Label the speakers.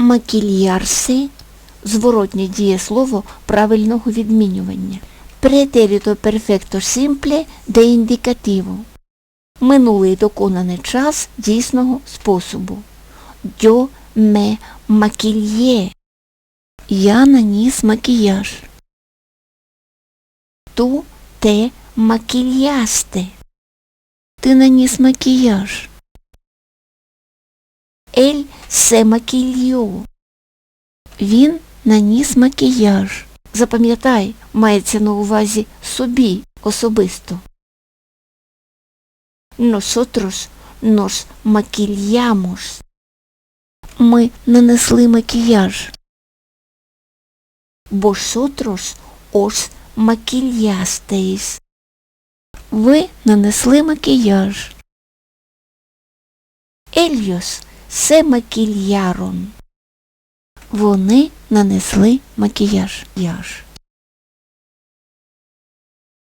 Speaker 1: Макільярси зворотнє дієслово правильного відмінювання. Претеріто перфекто симпле де індикативо. Минулий доконаний час дійсного способу. Yo me maquillé. Я наніс макіяж. Ту те макільясте. Ти наніс макіяж. Ель се макільйо. Він наніс макіяж. Запам'ятай, мається на увазі собі особисто. Nosotros nos maquillamos. Ми нанесли макіяж. Vosotros os maquillasteis. Ви нанесли макіяж. Ellos se maquillaron. Вони нанесли макіяж. Яж.